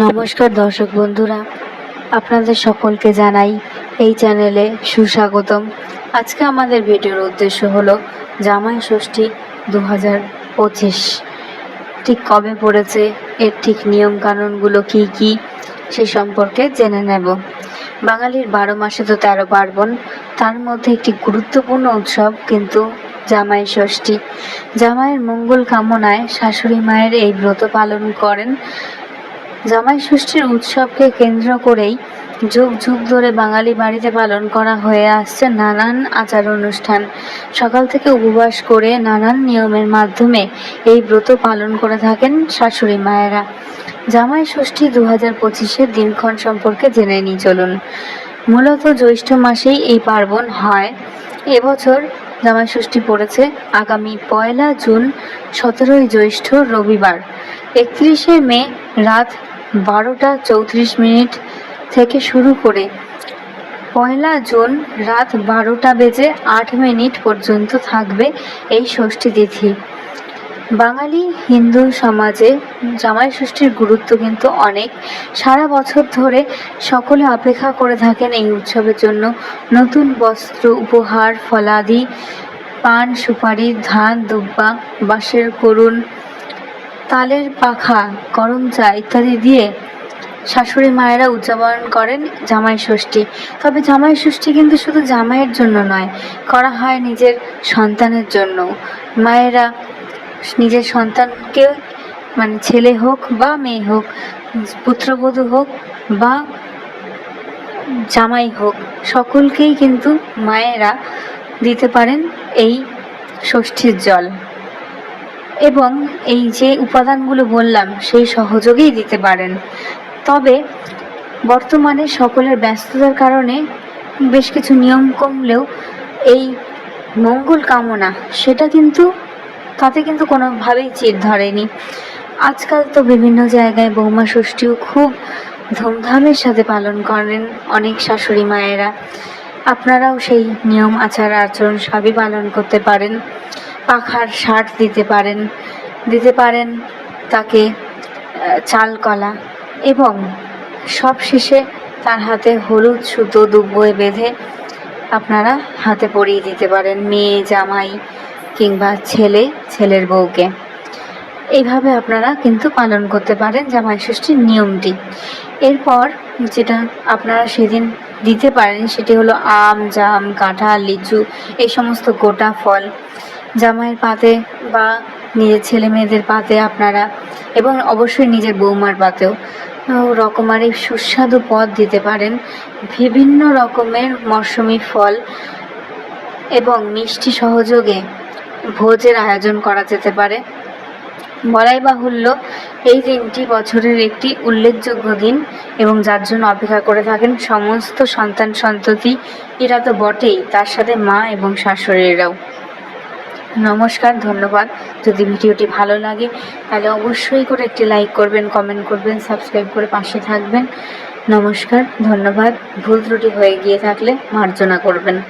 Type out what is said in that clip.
নমস্কার দর্শক বন্ধুরা, আপনাদের সকলকে জানাই এই চ্যানেলে সুস্বাগতম। আজকে আমাদের ভিডিওর উদ্দেশ্য হলো জামাই ষষ্ঠী দু হাজার পঁচিশ। ঠিক কবে পড়েছে, এর ঠিক নিয়ম কানুনগুলো কী কী, সে সম্পর্কে জেনে নেব। বাঙালির বারো মাসে তো তেরো পার্বণ, তার মধ্যে একটি গুরুত্বপূর্ণ উৎসব কিন্তু জামাই ষষ্ঠী। জামাইয়ের মঙ্গল কামনায় শাশুড়ি মায়ের এই ব্রত পালন করেন জামাই ষষ্ঠীর উৎসবকে কেন্দ্র করেই যুগ যুগ ধরে বাঙালি বাড়িতে পালন করা হয়ে আসছে নানান আচার অনুষ্ঠান। সকাল থেকে উপবাস করে নানান নিয়মের মাধ্যমে এই ব্রত পালন করে থাকেন শাশুড়ি মায়েরা। জামাই ষষ্ঠী দু হাজার পঁচিশের দিনক্ষণ সম্পর্কে জেনে নিই, চলুন। মূলত জ্যৈষ্ঠ মাসেই এই পার্বণ হয়। এবছর জামাই ষষ্ঠী পড়েছে আগামী পয়লা জুন সতেরোই জ্যৈষ্ঠ রবিবার। একত্রিশে মে রাত বারোটা চৌত্রিশ মিনিট থেকে শুরু করে পয়লা জুন রাত বারোটা বেজে আট মিনিট পর্যন্ত থাকবে এই ষষ্ঠী তিথি। বাঙালি হিন্দু সমাজে জামাই ষষ্ঠীর গুরুত্ব কিন্তু অনেক। সারা বছর ধরে সকলে অপেক্ষা করে থাকেন এই উৎসবের জন্য। নতুন বস্ত্র, উপহার, ফলাদি, পান, সুপারি, ধান, দুব্বা, বাঁশের করুণ তালের পাখা, গরম চা ইত্যাদি দিয়ে শাশুড়ি মায়েরা উদযাপন করেন জামাই ষষ্ঠী। তবে জামাই ষষ্ঠী কিন্তু শুধু জামাইয়ের জন্য নয়, করা হয় নিজের সন্তানের জন্য। মায়েরা নিজের সন্তানকে মানে ছেলে হোক বা মেয়ে হোক, পুত্রবধূ হোক বা জামাই হোক, সকলকেই কিন্তু মায়েরা দিতে পারেন এই ষষ্ঠীর জল। এবং এই যে উপাদানগুলো বললাম, সেই সহযোগেই দিতে পারেন। তবে বর্তমানে সকলের ব্যস্ততার কারণে বেশ কিছু নিয়ম কমলেও এই মঙ্গল কামনা, সেটা কিন্তু তাতে কিন্তু কোনোভাবেই চির ধরেনি। আজকাল তো বিভিন্ন জায়গায় বৌমা ষষ্ঠীও খুব ধুমধামের সাথে পালন করেন অনেক শাশুড়ি মায়েরা। আপনারাও সেই নিয়ম, আচার, আচরণ সবই পালন করতে পারেন। পাখার শার্ট দিতে পারেন দিতে পারেন তাকে চাল কলা এবং সব শেষে তার হাতে হলুদ সুতো দুব্বয়ে বেঁধে আপনারা হাতে পরিয়ে দিতে পারেন, মেয়ে, জামাই কিংবা ছেলে, ছেলের বউকে। এইভাবে আপনারা কিন্তু পালন করতে পারেন জামাই ষষ্ঠীর নিয়মটি। এরপর যেটা আপনারা সেদিন দিতে পারেন সেটি হলো আম, জাম, কাঁঠাল, লিচু, এই সমস্ত গোটা ফল। জামাইয়ের পাতে বা নিজের ছেলে মেয়েদের পাতে আপনারা এবং অবশ্যই নিজের বৌমার পাতেও রকমারি সুস্বাদু পদ দিতে পারেন। বিভিন্ন রকমের মরশুমি ফল এবং মিষ্টি সহযোগে ভোজের আয়োজন করা যেতে পারে। বলাই বাহুল্য, এই দিনটি বছরের একটি উল্লেখযোগ্য দিন এবং যার জন্য অপেক্ষা করে থাকেন সমস্ত সন্তান সন্ততি এরা তো বটেই, তার সাথে মা এবং শাশুড়িরাও। নমস্কার, ধন্যবাদ। যদি ভিডিওটি ভালো লাগে, তাহলে অবশ্যই করে একটি লাইক করবেন, কমেন্ট করবেন, সাবস্ক্রাইব করে পাশে থাকবেন। নমস্কার, ধন্যবাদ। ভুল ত্রুটি হয়ে গিয়ে থাকলে মার্জনা করবেন।